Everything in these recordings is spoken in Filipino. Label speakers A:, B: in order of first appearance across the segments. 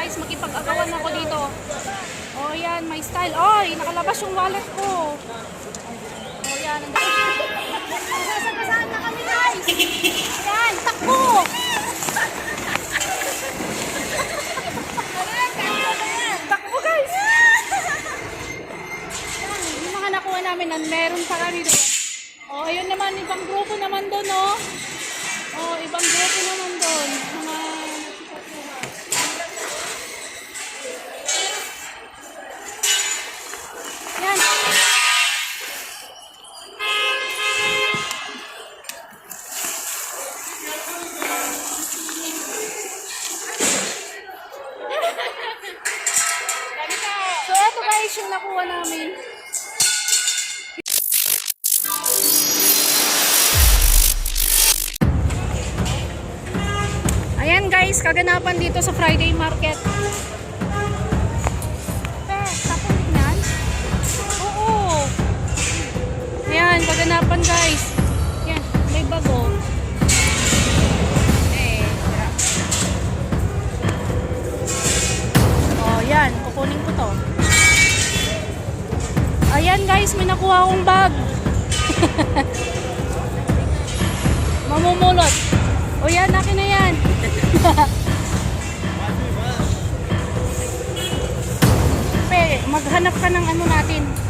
A: guys, makipag-agawan ako dito. Oh, yan, may style. Oy, nakalabas yung wallet ko. Oh, yan. Ang Sasagasaan na kami, guys. Yan, takbo. Takbo, guys. Yan, yung mga nakuha namin, meron pa kami doon. Oh, ayun naman, ibang grupo naman doon, oh. Oh, ibang grupo naman kaganapan dito sa Friday Market. Pe, tapos tingnan. Oo. Ayan, kaganapan guys. Yan, may bago. Eh. Oh, yan. Kukunin ko to. Ayan guys, may nakuha akong bag. Mamumulot. O yan, akin na yan. Pe, maghanap ka ng ano natin.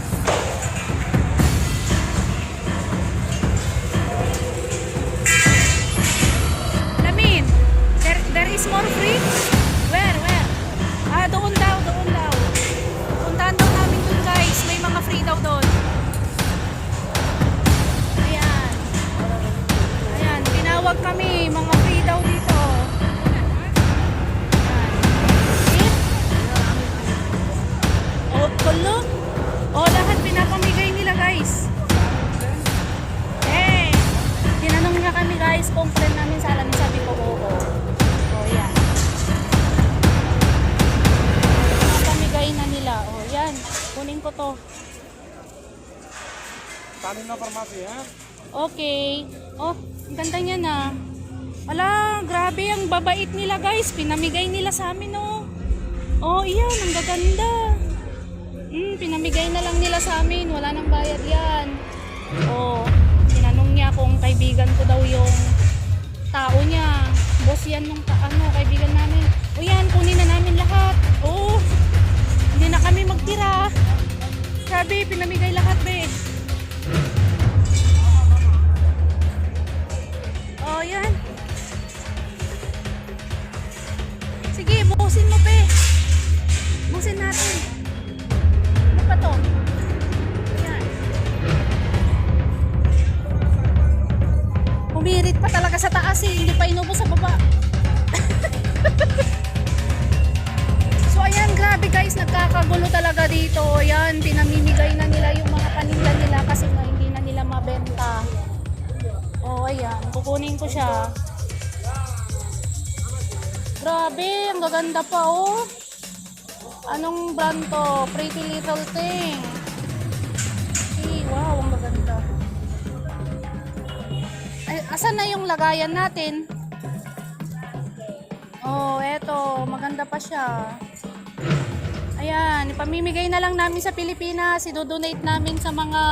A: To.
B: Tanin na farmasi, ha?
A: Okay. Oh, ang ganda niya na. Ala, grabe ang babait nila guys. Pinamigay nila sa amin oh. Oh, iyan, ang gaganda. Hmm, pinamigay na lang nila sa amin. Wala nang bayad yan. Oh, tinanong niya kung kaibigan ko daw yung tao niya. Boss yan nung ano, kaibigan namin. O yan, kunin na namin lahat. Oo. Hindi na kami magtira. Grabe, pinamigay lahat, be. Kukunin ko siya. Grabe, ang gaganda pa, oh. Anong brand to? Pretty Little Thing. Hey, wow, ang gaganda. Ay, asan na yung lagayan natin? Oh, eto. Maganda pa siya. Ayan, ipamimigay na lang namin sa Pilipinas. I-donate namin sa mga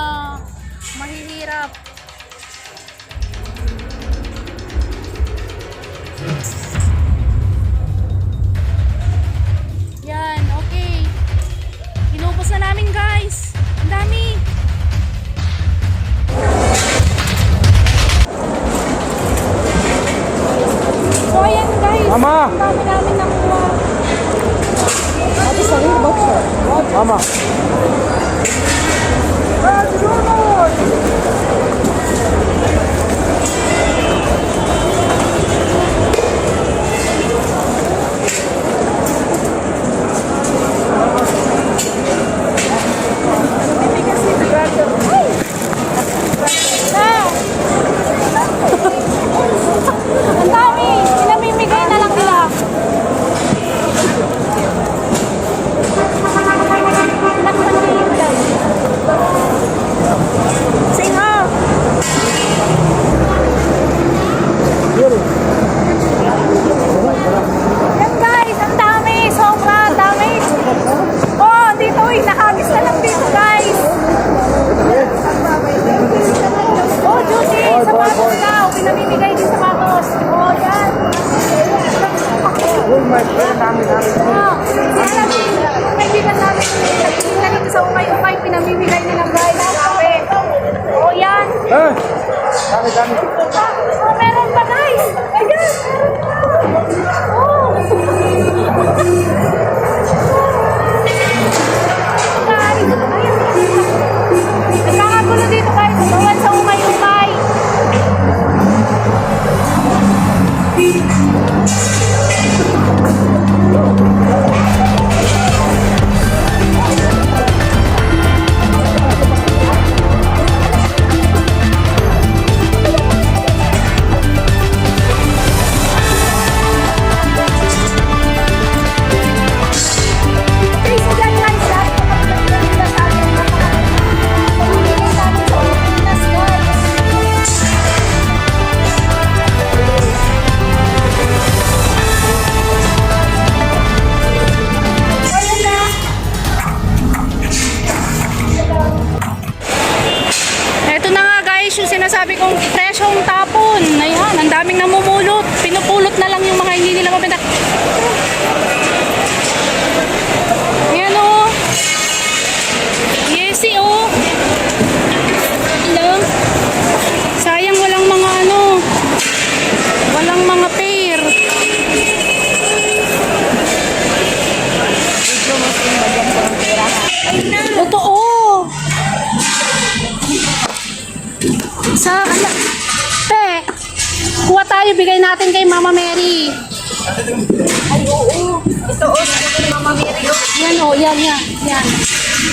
A: mahihirap. dami kong presyong tapon. Ayan, ang daming namumulot. Pinupulot na lang yung mga hindi nila mabenta. Sa ano? Te, kuha tayo, bigay natin kay Mama Mary.
C: Ay, oo. Ito, oh, o. Ano ko ni Mama Mary, o.
A: Yan, o. Yan, yan. Yan.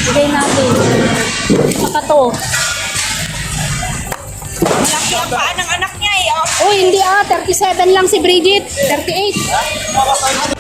A: Bigay natin. Saka to.
C: Laki ang paan ng anak niya, eh. Oh,
A: hindi, ah. 37 lang si Bridget. 38.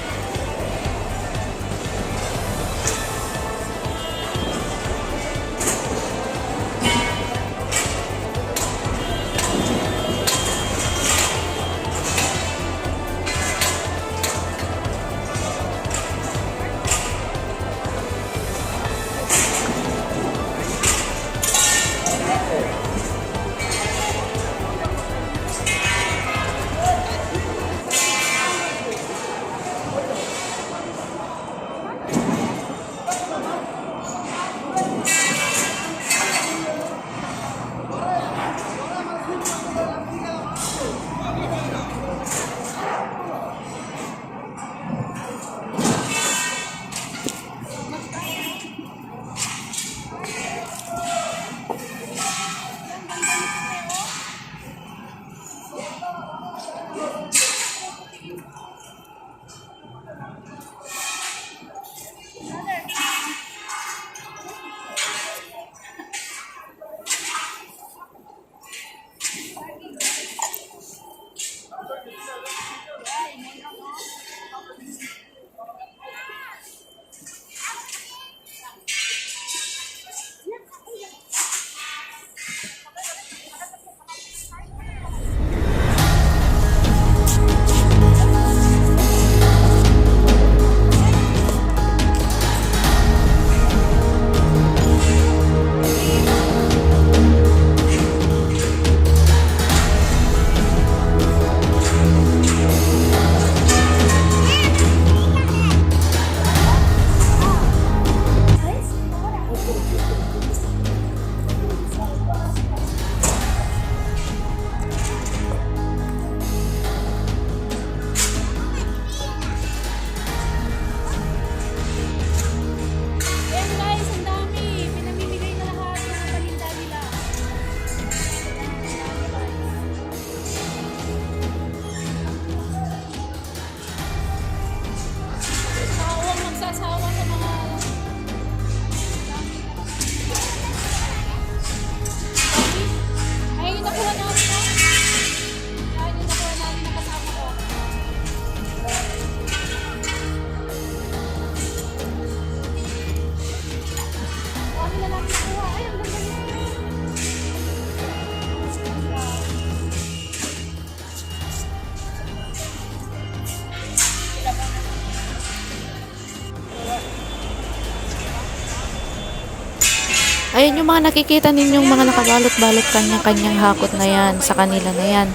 A: Ayan yung
D: mga nakikita ninyong mga nakabalot-balot kanyang-kanyang hakot na yan sa kanila na yan.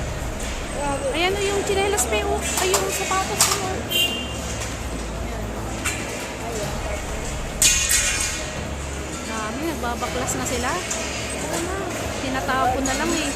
A: Ayan o yung chinelas may o, oh. ay yung sapatos mo. Dami, nagbabaklas na sila. Tinatapon na lang eh.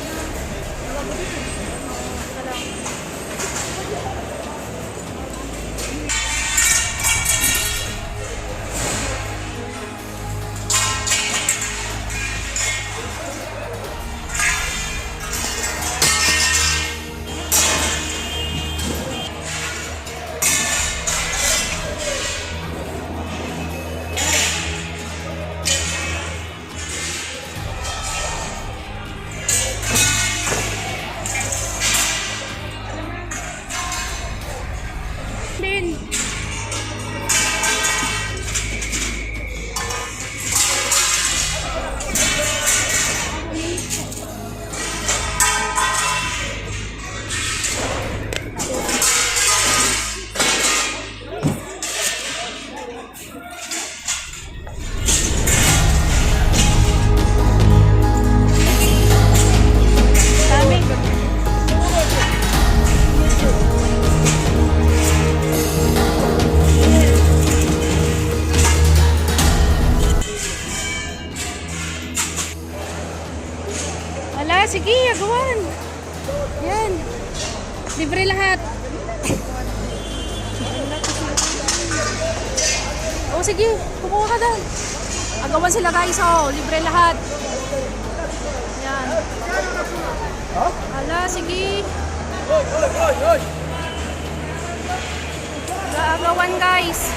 A: Sige, agawan. Yan. Libre lahat. O sige, kumuha ka doon. Agawan sila guys, oh. Libre lahat. Yan. Wala, sige. Agawan guys.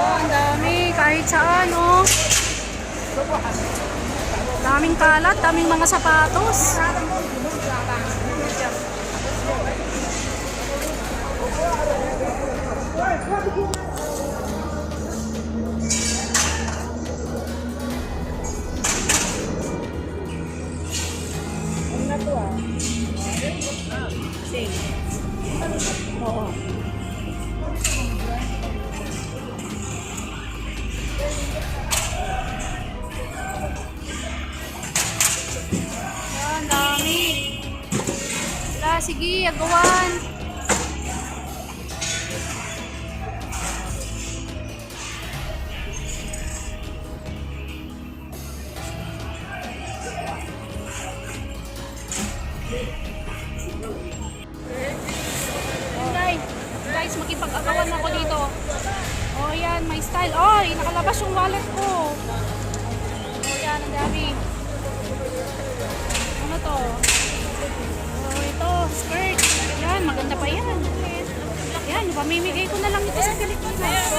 A: Oh, ang dami. Kahit saan, oh. Daming kalat, daming mga sapatos. Yan, sige, agawan. Yan, maganda pa yan. Yan, pamimigay ko na lang ito sa Pilipinas.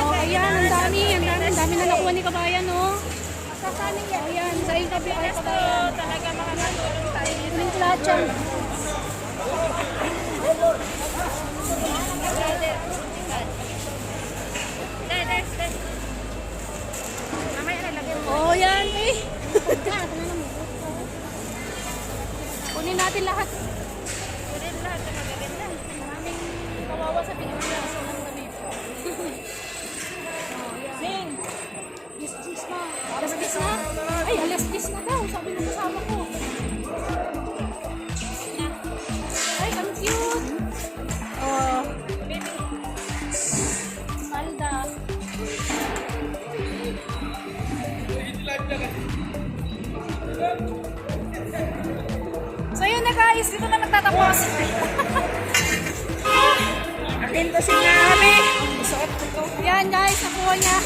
A: Oh, ayan, ang dami, ang dami, ang dami na nakuha ni Kabayan, oh. Oh, yan, sa iyo kabi ay Kabayan. Talaga makakatulong tayo. Lahat yan. Oh, yan, eh. Kunin natin lahat. Kunin lahat na magaganda. Maraming kawawa sa Pilipinas. Walang damit. oh, yan. Sing! Alas 10 na. Alas 10 na? Ay, alas 10 na daw. Sabi ng kasama ko. Na dito na magtatapos.
C: Atento si Ngami. Suot ko to.
A: Yan guys, nakuha niya.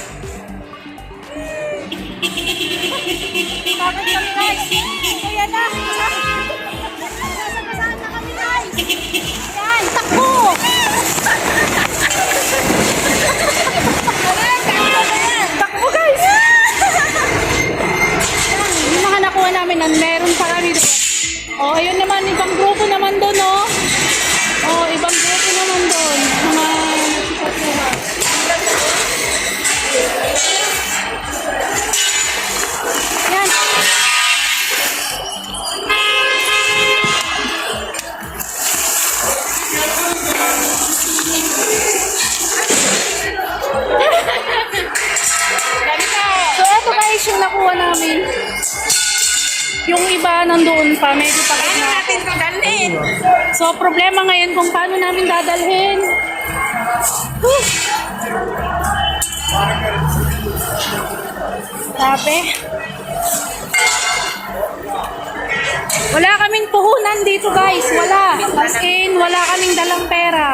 A: Bakit kami guys? Yan na. Sasama na kami guys. Yan, takbo! Takbo guys! Yan, yung mga nakuha namin na meron pa kami doon. Oh, ayun naman, ibang grupo naman doon, oh. Ngayon kung paano namin dadalhin. Whew. Grabe. Wala kaming puhunan dito guys. Wala. As in, wala kaming dalang pera.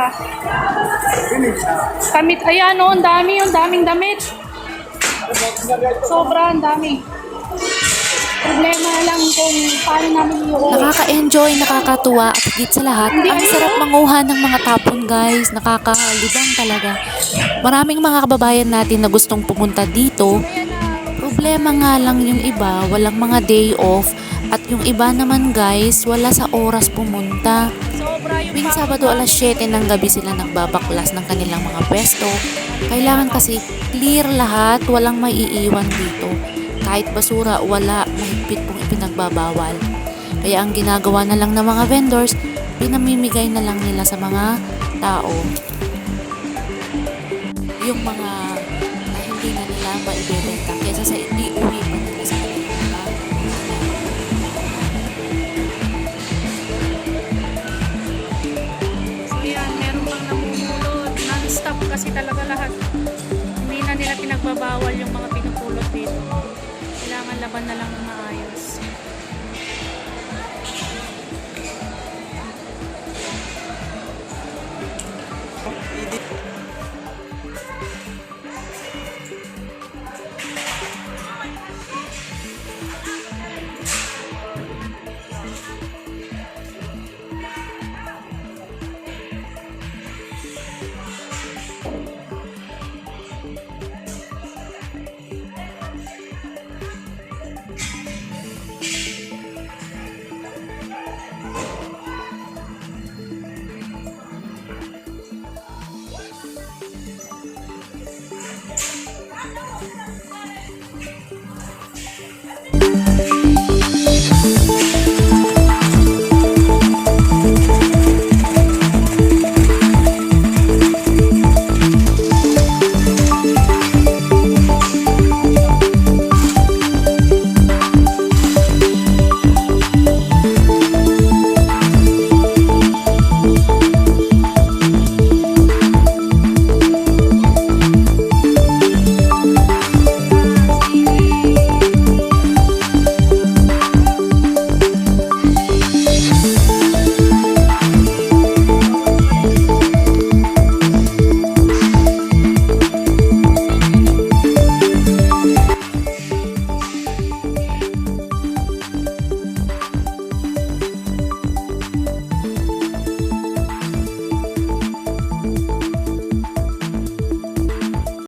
A: Kamit, ayan o, ang dami, ang daming damit. Sobra, ang dami. Problema lang kung paano namin iuwi.
D: Nakaka-enjoy, nakakatuwa at higit sa lahat, ang sarap manguha ng mga tapon guys. Nakakalibang talaga. Maraming mga kababayan natin na gustong pumunta dito. Problema nga lang yung iba, walang mga day off. At yung iba naman guys, wala sa oras pumunta.
A: Yung
D: Tuwing Sabado alas 7 ng gabi sila nagbabaklas ng kanilang mga pwesto. Kailangan kasi clear lahat, walang maiiwan dito. Kahit basura, wala, mahigpit pong ipinagbabawal. Kaya ang ginagawa na lang ng mga vendors, pinamimigay na lang nila sa mga tao. Yung mga na hindi na nila maibebenta kesa sa hindi uwi pa nila sa.
A: Non-stop kasi talaga lahat. Hindi na nila pinagbabawal yung mga pinupulot dito. Kailangan laban na lang ng maayos.